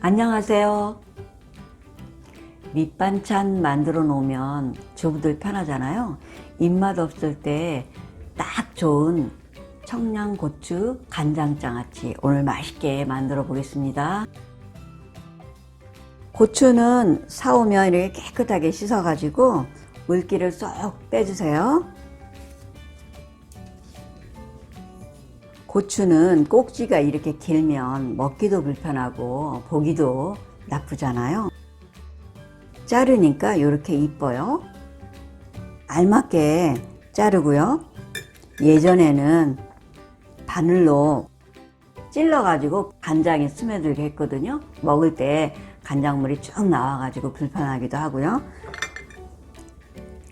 안녕하세요. 밑반찬 만들어 놓으면 주부들 편하잖아요. 입맛 없을 때 딱 좋은 청양고추 간장장아찌 오늘 맛있게 만들어 보겠습니다. 고추는 사오면 이렇게 깨끗하게 씻어 가지고 물기를 쏙 빼주세요. 고추는 꼭지가 이렇게 길면 먹기도 불편하고 보기도 나쁘잖아요. 자르니까 이렇게 이뻐요. 알맞게 자르고요. 예전에는 바늘로 찔러가지고 간장에 스며들게 했거든요. 먹을 때 간장물이 쭉 나와가지고 불편하기도 하고요.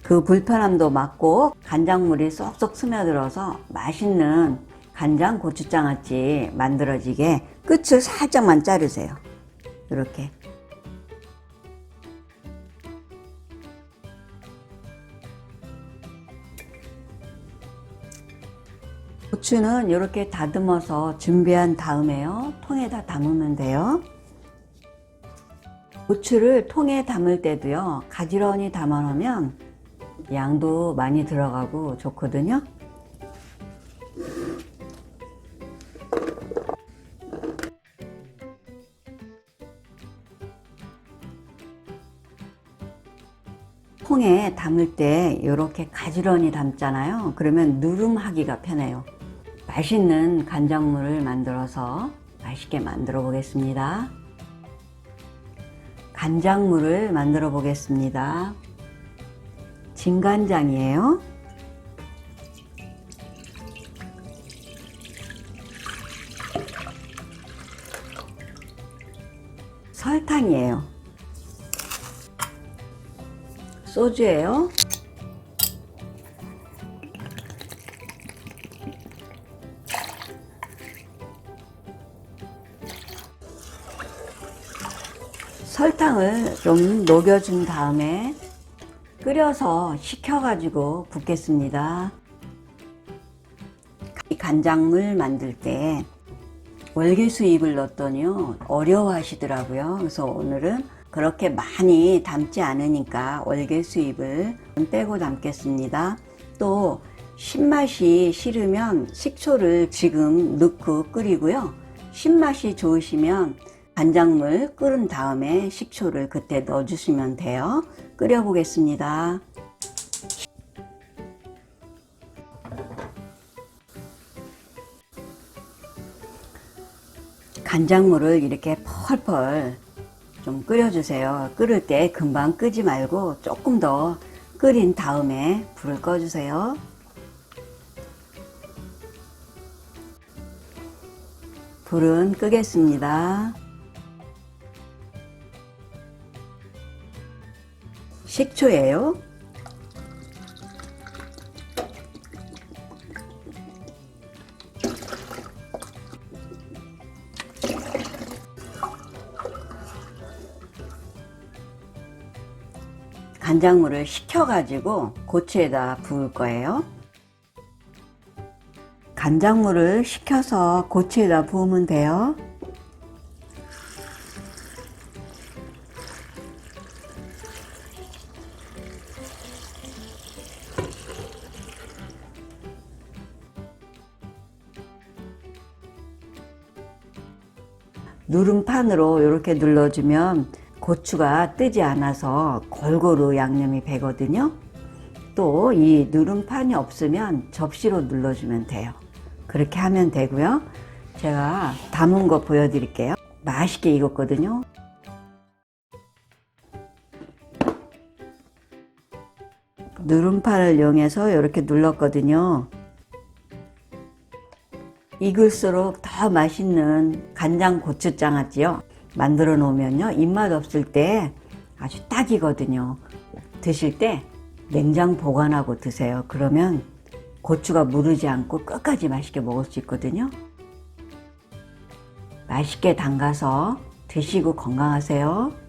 그 불편함도 막고 간장물이 쏙쏙 스며들어서 맛있는 간장 고추장아찌 만들어지게 끝을 살짝만 자르세요. 이렇게. 고추는 이렇게 다듬어서 준비한 다음에요. 통에다 담으면 돼요. 고추를 통에 담을 때도요. 가지런히 담아 놓으면 양도 많이 들어가고 좋거든요. 통에 담을 때 이렇게 가지런히 담잖아요. 그러면 누름하기가 편해요. 맛있는 간장물을 만들어서 맛있게 만들어 보겠습니다. 간장물을 만들어 보겠습니다. 진간장이에요. 설탕이에요. 소주예요. 설탕을 좀 녹여준 다음에 끓여서 식혀가지고 붓겠습니다. 이 간장물 만들 때 월계수잎을 넣었더니요 어려워하시더라고요. 그래서 오늘은 그렇게 많이 담지 않으니까 월계 수잎을 빼고 담겠습니다. 또 신맛이 싫으면 식초를 지금 넣고 끓이고요. 신맛이 좋으시면 간장물 끓은 다음에 식초를 그때 넣어주시면 돼요. 끓여 보겠습니다. 간장물을 이렇게 펄펄 좀 끓여주세요. 끓을 때 금방 끄지 말고 조금 더 끓인 다음에 불을 꺼주세요. 불은 끄겠습니다. 식초예요. 간장물을 식혀가지고 고추에다 부을 거예요. 간장물을 식혀서 고추에다 부으면 돼요. 누름판으로 이렇게 눌러주면 고추가 뜨지 않아서 골고루 양념이 배거든요. 또 이 누름판이 없으면 접시로 눌러주면 돼요. 그렇게 하면 되고요. 제가 담은 거 보여드릴게요. 맛있게 익었거든요. 누름판을 이용해서 이렇게 눌렀거든요. 익을수록 더 맛있는 간장 고추장아찌요. 만들어 놓으면요. 입맛 없을 때 아주 딱이거든요. 드실 때 냉장 보관하고 드세요. 그러면 고추가 무르지 않고 끝까지 맛있게 먹을 수 있거든요. 맛있게 담가서 드시고 건강하세요.